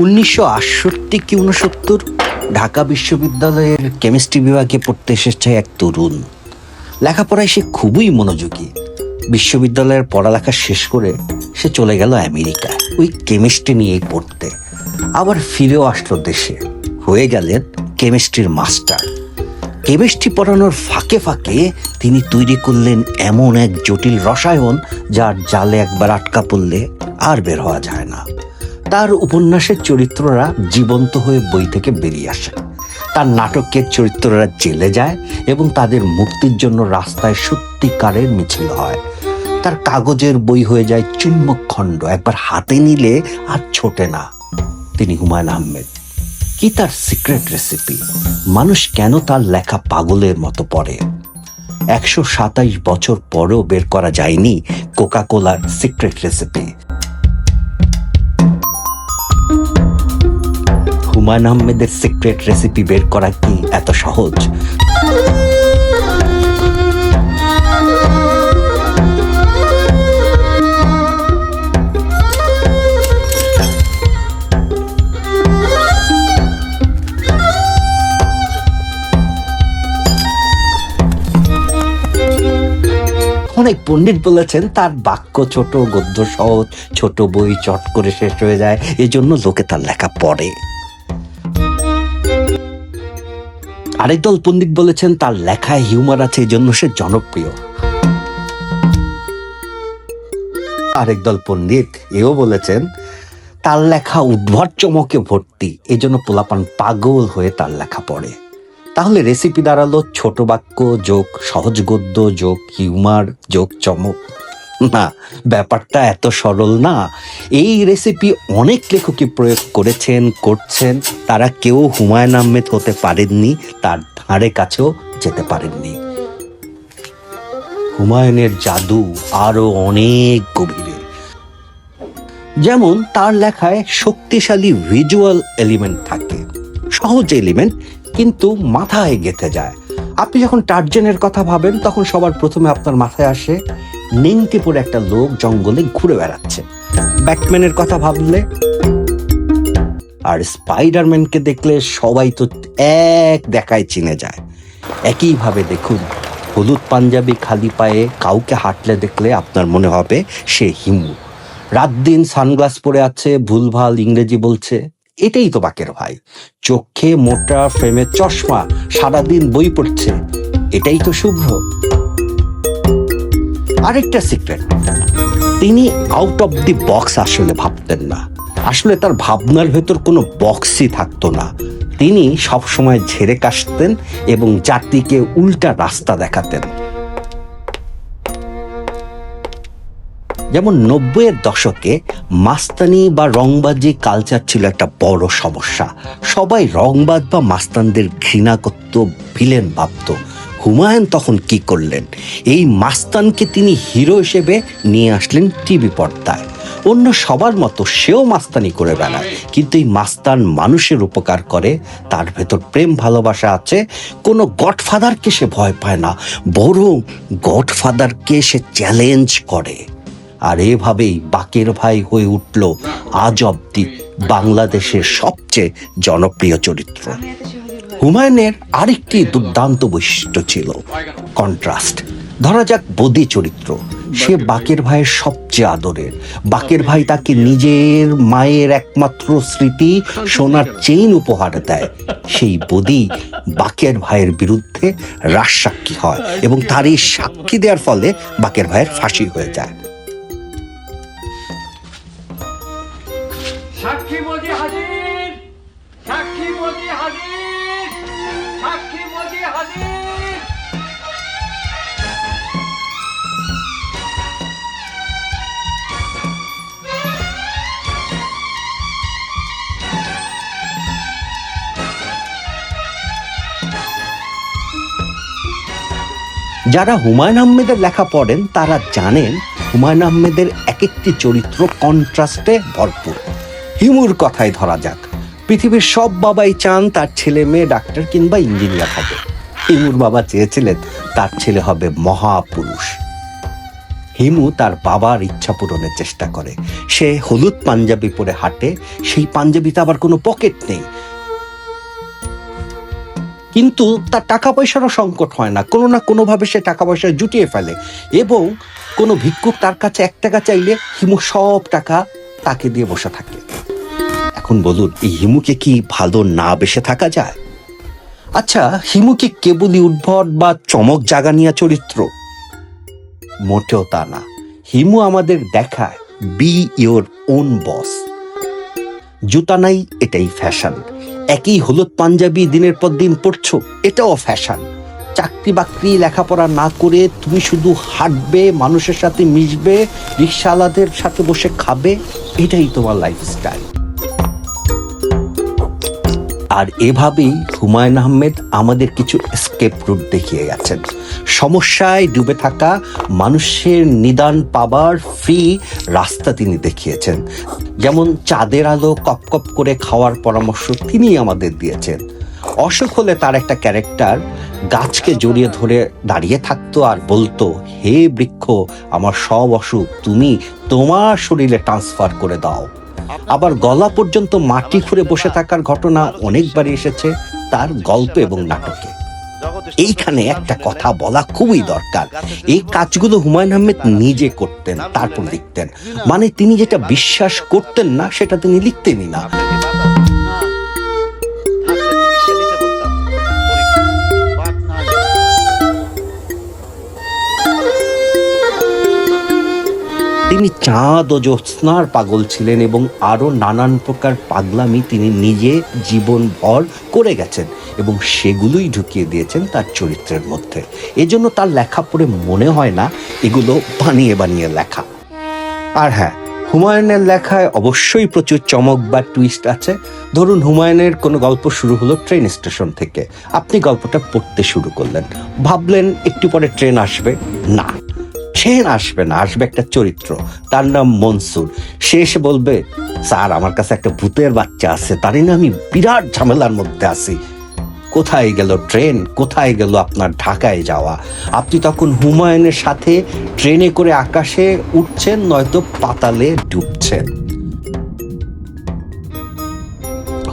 উনিশশো আটষট্টি কি উনসত্তর ঢাকা বিশ্ববিদ্যালয়ের কেমিস্ট্রি বিভাগে পড়তে এসেছে এক তরুণ। লেখাপড়ায় সে খুবই মনোযোগী। বিশ্ববিদ্যালয়ের পড়ালেখা শেষ করে সে চলে গেল আমেরিকা ওই কেমিস্ট্রি নিয়েই পড়তে। আবার ফিরেও আসলো দেশে। হয়ে গেলেন কেমিস্ট্রির মাস্টার। কেমিস্ট্রি পড়ানোর ফাঁকে ফাঁকে তিনি তৈরি করলেন এমন এক জটিল রসায়ন যার জালে একবার আটকা পড়লে আর বের হওয়া যায় না। তার উপন্যাসের চরিত্ররা জীবন্ত হয়ে বই থেকে বেরিয়ে আসে। তার নাটকের চরিত্ররা জেলে যায় এবং তাদের মুক্তির জন্য রাস্তায় সত্যিকারের মিছিল হয়। তার কাগজের বই হয়ে যায় চুম্বক খণ্ড, একবার হাতে নিলে আর ছোটে না। তিনি হুমায়ুন আহমেদ। কি তার সিক্রেট রেসিপি মানুষ কেন তার লেখা পাগলের মতো পড়ে? একশো সাতাইশ বছর পরেও বের করা যায়নি কোকা কোলার সিক্রেট রেসিপি হুমায়ুন আহমেদের সিক্রেট রেসিপি বের করা কি এত সহজ? অনেক পণ্ডিত বলেছেন, তার বাক্য ছোট, গদ্য সহজ, ছোট বই চট করে শেষ হয়ে যায়, এজন্য লোকে তার লেখা পড়ে। আরেক দল পণ্ডিত বলেছেন, তার লেখায় হিউমার আছে, এই জন্য সে জনপ্রিয়। আরেক দল পণ্ডিত এও বলেছেন, তার লেখা উদ্ভট চমকে ভর্তি, এই জন্য পোলাপান পাগল হয়ে তার লেখা পড়ে। তাহলে রেসিপি দাঁড়াল ছোট বাক্য, যোগ সহজ গদ্য, যোগ হিউমার, যোগ চমক। না, ব্যাপারটা এত সরল না। এই রেসিপি অনেক লেখকই প্রয়োগ করেছেন, করছেন। তারা কেউ হুমায়ুন আহমেদ হতে পারেননি, তার ধারে কাছেও যেতে পারেননি। হুমায়ুনের জাদু আরও অনেক গভীরে। যেমন তার লেখায় শক্তিশালী ভিজুয়াল এলিমেন্ট থাকে। সহজ এলিমেন্ট কিন্তু মাথায় গেঁথে যায়। আপনি যখন টার্জেনের কথা ভাবেন, তখন সবার প্রথমে আপনার মাথায় আসে নেংটি পরে একটা লোক জঙ্গলে ঘুরে বেড়াচ্ছে। ব্যাটম্যানের কথা ভাবলে? আর স্পাইডারম্যানকে দেখলে সবাই তো এক দেখায় চিনে যায়। একইভাবে দেখুন, হলুদ পাঞ্জাবি খালি পায়ে কাউকে হাঁটলে দেখলে আপনার মনে হবে সে হিমু। রাত দিন সানগ্লাস পরে আছে, ভুলভাল ইংরেজি বলছে। এটাই তো বাকের ভাই। চোখে মোটা, ফ্রেমে চশমা, সারাদিন বই পড়ছে। এটাই তো শুভ্র। আরেকটা সিক্রেট তিনি আউট অফ দি বক্স আসলে ভাবতেন না। আসলে তার ভাবনার ভেতর কোনো বক্সই থাকতো না। তিনি সবসময় ঝেড়ে কাশতেন এবং জাতিকে উল্টা রাস্তা দেখাতেন। যেমন নব্বইয়ের দশকে মাস্তানি বা রংবাজি কালচার ছিল একটা বড় সমস্যা। সবাই রংবাজ বা মাস্তানদের ঘৃণা করত ভিলেন ভাবত। হুমায়ুন তখন কি করলেন? এই মাস্তানকে তিনি হিরো হিসেবে নিয়ে আসলেন টিভি পর্দায়। অন্য সবার মতো সেও মাস্তানি করে বেড়ায়। কিন্তু এই মাস্তান মানুষের উপকার করে, তার ভেতর প্রেম ভালোবাসা আছে, কোনো গডফাদারকে সে ভয় পায় না, বরং গডফাদারকে সে চ্যালেঞ্জ করে। আর এভাবেই বাকের ভাই হয়ে উঠল আজ অব্দি বাংলাদেশের সবচেয়ে জনপ্রিয় চরিত্র। হুমায়ুনের আরেকটি দুর্দান্ত বৈশিষ্ট্য ছিল কন্ট্রাস্ট। ধরা যাক বদি চরিত্র। সে বাকের ভাইয়ের সবচেয়ে আদরের। বাকের ভাই তাকে নিজের মায়ের একমাত্র স্মৃতি সোনার চেইন উপহার দেয়। সেই বদি বাকের ভাইয়ের বিরুদ্ধে রাজসাক্ষী হয় এবং তার এই সাক্ষী দেওয়ার ফলে বাকের ভাইয়ের ফাঁসি হয়ে যায়। যারা হুমায়ুন আহমেদের লেখা পড়েন, তারা জানেন হুমায়ুন আহমেদের এক একটি চরিত্র কন্ট্রাস্টে ভরপুর। হিমুর কথাই ধরা যাক। পৃথিবীর সব বাবাই চান তার ছেলে মেয়ে, ডাক্তার কিংবা ইঞ্জিনিয়ার হবে। হিমুর বাবা চেয়েছিলেন তার ছেলে হবে মহাপুরুষ। হিমু তার বাবার ইচ্ছা পূরণের চেষ্টা করে। সে হলুদ পাঞ্জাবি পরে হাঁটে, সেই পাঞ্জাবিতে আবার কোনো পকেট নেই। কিন্তু তার টাকা পয়সারও সংকট হয় না। কোনো না কোনোভাবে সে টাকা পয়সা জুটিয়ে ফেলে এবং কোনো ভিক্ষুক তার কাছে এক টাকা চাইলে হিমু সব টাকা তাকে দিয়ে বসে থাকে। এখন বলুন, এই হিমুকে কি ভালো না বেসে থাকা যায়? আচ্ছা হিমু কি কেবলই উদ্ভট বা চমক জাগানিয়া চরিত্র? মোটেও তা না। হিমু আমাদের দেখায় বি ইওর ওন বস জুতা নাই, এটাই ফ্যাশন একই হলুদ পাঞ্জাবি দিনের পর দিন পড়ছো, এটাও ফ্যাশন চাকরি বাকরি লেখাপড়া না করে তুমি শুধু হাঁটবে, মানুষের সাথে মিশবে, রিক্সাওয়ালাদের সাথে বসে খাবে, এটাই তোমার লাইফস্টাইল আর এভাবেই হুমায়ুন আহমেদ আমাদের কিছু স্কেপ রুট দেখিয়ে গেছেন। সমস্যায় ডুবে থাকা মানুষের নিদান পাবার ফ্রি রাস্তা তিনি দেখিয়েছেন। যেমন চাঁদের আলো কপ কপ করে খাওয়ার পরামর্শ তিনি আমাদের দিয়েছেন। অসুখ হলে তার একটা ক্যারেক্টার গাছকে জড়িয়ে ধরে দাঁড়িয়ে থাকতো আর বলতো, হে বৃক্ষ, আমার সব অসুখ, তুমি তোমার শরীরে ট্রান্সফার করে দাও। আবার গলা পর্যন্ত মাটি খুঁড়ে বসে থাকার ঘটনা অনেকবারই এসেছে তার গল্প এবং নাটকে। এইখানে একটা কথা বলা খুবই দরকার। এই কাজগুলো হুমায়ুন আহমেদ নিজে করতেন, তারপর লিখতেন। মানে তিনি যেটা বিশ্বাস করতেন না, সেটা তিনি লিখতেনই না। তিনি চাঁদ ও জ্যোৎস্নার পাগল ছিলেন এবং আরও নানান প্রকার পাগলামি তিনি নিজে জীবনভর করে গেছেন এবং সেগুলোই ঢুকিয়ে দিয়েছেন তার চরিত্রের মধ্যে। এজন্য তার লেখা পড়ে মনে হয় না, এগুলো বানিয়ে বানিয়ে লেখা। আর হ্যাঁ হুমায়ুনের লেখায় অবশ্যই প্রচুর চমক বা টুইস্ট আছে। ধরুন হুমায়ুনের কোনো গল্প শুরু হলো ট্রেন স্টেশন থেকে। আপনি গল্পটা পড়তে শুরু করলেন। ভাবলেন একটু পরে ট্রেন আসবে। না। ট্রেন আসবে না, আসবে একটা চরিত্র। তার নাম মনসুর। সে এসে বলবে, স্যার, আমার কাছে একটা ভূতের বাচ্চা আছে, তারই না আমি বিরাট ঝামেলার মধ্যে আছি। কোথায় গেল ট্রেন? কোথায় গেল আপনার ঢাকায় যাওয়া? আপনি তখন হুমায়ুনের সাথে ট্রেনে করে আকাশে উঠছেন, নয়তো পাতালে ডুবছেন।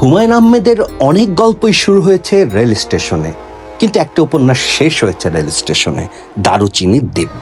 হুমায়ুন আহমেদের অনেক গল্পই শুরু হয়েছে রেল স্টেশনে, কিন্তু একটা উপন্যাস শেষ হয়েছে রেল স্টেশনে, দারুচিনির দ্বীপ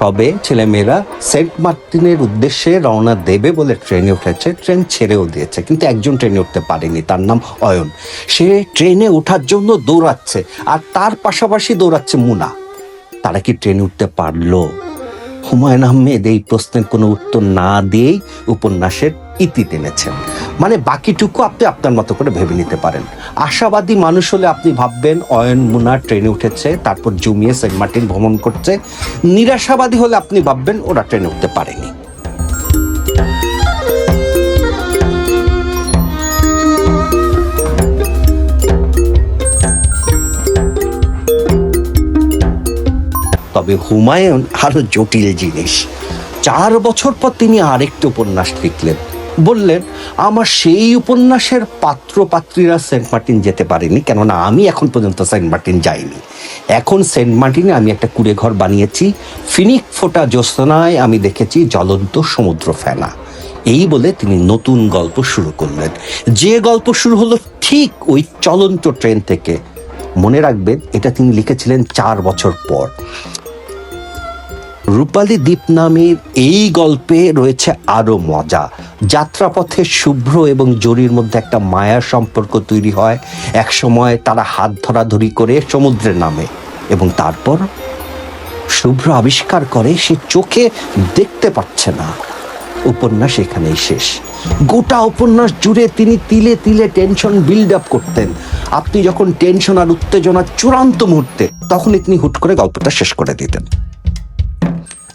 সবে ছেলেমেয়েরা সেন্ট মার্টিনের উদ্দেশ্যে রওনা দেবে বলে ট্রেনে উঠেছে। ট্রেন ছেড়েও দিয়েছে, কিন্তু একজন ট্রেনে উঠতে পারেনি, তার নাম অয়ন। সে ট্রেনে ওঠার জন্য দৌড়াচ্ছে, আর তার পাশাপাশি দৌড়াচ্ছে মুনা। তারা কি ট্রেনে উঠতে পারল? হুমায়ুন আহমেদ এই প্রশ্নের কোনো উত্তর না দিয়েই উপন্যাসের ইতি টেনেছেন। মানে বাকিটুকু আপনি আপনার মতো করে ভেবে নিতে পারেন। আশাবাদী মানুষ হলে আপনি ভাববেন, অয়ন মুনা ট্রেনে উঠেছে, তারপর জমিয়ে সেন্ট মার্টিন ভ্রমণ করছে। নিরাশাবাদী হলে আপনি ভাববেন, ওরা ট্রেনে উঠতে পারেনি। তবে হুমায়ুন আরও জটিল জিনিস। চার বছর পর তিনি আরেকটি উপন্যাস লিখলেন। বললেন, আমার সেই উপন্যাসের পাত্র পাত্রীরা সেন্ট মার্টিন যেতে পারেনি, কেননা আমি এখন পর্যন্ত সেন্ট মার্টিন যাইনি। এখন সেন্ট মার্টিনে আমি একটা কুড়ে ঘর বানিয়েছি, ফিনিক ফোটা জ্যোৎস্নায় আমি দেখেছি জ্বলন্ত সমুদ্র ফেনা। এই বলে তিনি নতুন গল্প শুরু করলেন। যে গল্প শুরু হলো ঠিক ওই চলন্ত ট্রেন থেকে। মনে রাখবেন, এটা তিনি লিখেছিলেন চার বছর পর। রূপালী দ্বীপ নামের এই গল্পে রয়েছে আরও মজা। যাত্রাপথে শুভ্র এবং জরির মধ্যে একটা মায়ার সম্পর্ক তৈরি হয়। একসময় তারা হাত ধরাধরি করে সমুদ্রে নামে এবং তারপর শুভ্র আবিষ্কার করে, সে চোখে দেখতে পাচ্ছে না। উপন্যাস এখানেই শেষ। গোটা উপন্যাস জুড়ে তিনি তিলে তিলে টেনশন বিল্ড আপ করতেন। আপনি যখন টেনশন আর উত্তেজনা চূড়ান্ত মুহূর্তে, তখনই তিনি হুট করে গল্পটা শেষ করে দিতেন।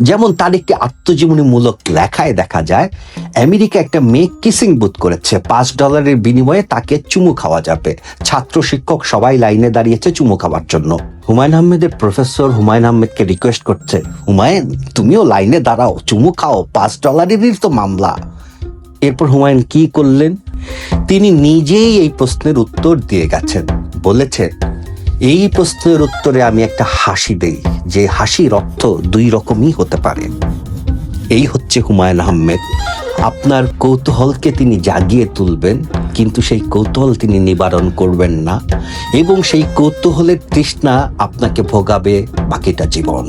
যেমন তার একটি আত্মজীবনীমূলক লেখায় দেখা যায়, আমেরিকা একটা মেয়ে কিসিং বুথ করেছে। পাঁচ ডলারের বিনিময়ে তাকে চুমু খাওয়া যাবে। ছাত্র, শিক্ষক, সবাই লাইনে দাঁড়িয়েছে চুমু খাওয়ার জন্য। হুমায়ুন আহমেদের প্রফেসর হুমায়ুন আহমেদকে রিকোয়েস্ট করছে, হুমায়ুন, তুমিও লাইনে দাঁড়াও, চুমু খাও, পাঁচ ডলারেরই তো মামলা। এরপর হুমায়ুন কি করলেন? তিনি নিজেই এই প্রশ্নের উত্তর দিয়ে গেছেন। বলেছেন এই প্রশ্নের উত্তরে আমি একটা হাসি দেই, যে হাসির অর্থ দুই রকমই হতে পারে। এই হচ্ছে হুমায়ুন আহমেদ। আপনার কৌতূহলকে তিনি জাগিয়ে তুলবেন, কিন্তু সেই কৌতূহল তিনি নিবারণ করবেন না, এবং সেই কৌতূহলের তৃষ্ণা আপনাকে ভোগাবে বাকিটা জীবন।